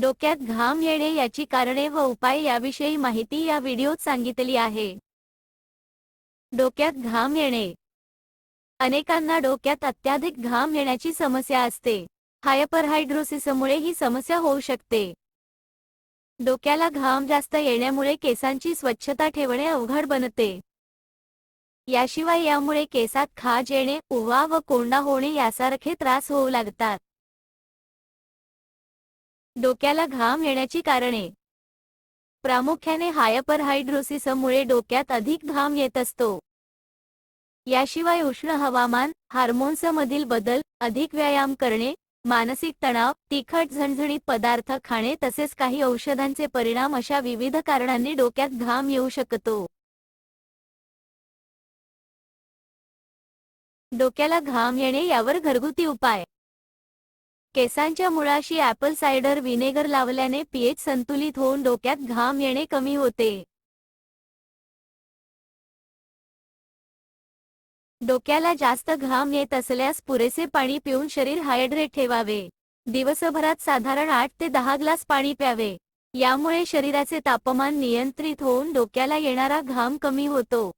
डोक्यात घाम येणे याची कारणे व उपाय याविषयी माहिती या व्हिडिओत सांगितली आहे. डोक्यात घाम येणे. अनेकांना डोक्यात अत्याधिक घाम येण्याची समस्या असते. हायपरहायड्रोसिसमुळे ही समस्या होऊ शकते. डोक्याला घाम जास्त येण्यामुळे केसांची स्वच्छता ठेवणे अवघड बनते. याशिवाय यामुळे केसात खाज येणे उवा व कोंडा होणे यासारखे त्रास होऊ लागतात. डोक्याला घाम येण्याची कारणे. प्रामुख्याने हायपरहायड्रोसिसमुळे डोक्यात अधिक घाम येत असतो. याशिवाय उष्ण हवामान हार्मोन्समधील बदल अधिक व्यायाम करणे मानसिक तणाव तिखट झणझणीत पदार्थ खाणे तसेच काही औषधांचे परिणाम अशा विविध कारणांनी डोक्यात घाम येऊ शकतो. डोक्याला घाम येणे यावर घरगुती उपाय. केसांच्या मुळाशी ॲपल सायडर व्हिनेगर लावल्याने पीएच संतुलित होऊन डोक्यात घाम येणे कमी होते. डोक्याला जास्त घाम येत असल्यास पुरेसे पाणी पिऊन शरीर हायड्रेट ठेवावे. दिवसभरात साधारण आठ ते दहा ग्लास पाणी प्यावे. यामुळे शरीराचे तापमान नियंत्रित होऊन डोक्याला येणारा घाम कमी होतो.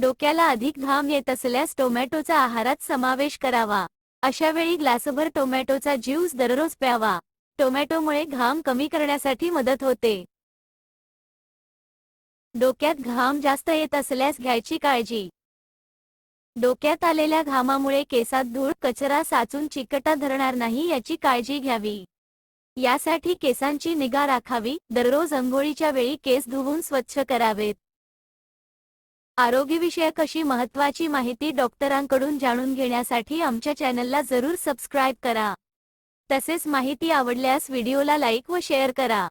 डोक्याला अधिक घाम येत असल्यास टोमॅटोचा आहारात समावेश करावा. अशा वेळी ग्लासभर टोमॅटोचा ज्यूस दररोज प्यावा. टोमॅटोमुळे घाम कमी करण्यासाठी मदत होते. डोक्यात घाम जास्त येत असल्यास घ्यायची काळजी. डोक्यात आलेल्या घामामुळे केसात धूळ कचरा साचून चिकटा धरणार नाही याची काळजी घ्यावी. यासाठी केसांची निगा राखावी. दररोज अंघोळीच्या वेळी केस धुवून स्वच्छ करावेत. आरोग्यविषयक अशी महत्त्वाची माहिती डॉक्टरांकडून जाणून घेण्यासाठी आमच्या चॅनलला जरूर सबस्क्राईब करा. तसेच माहिती आवडल्यास व्हिडिओला लाईक व शेअर करा.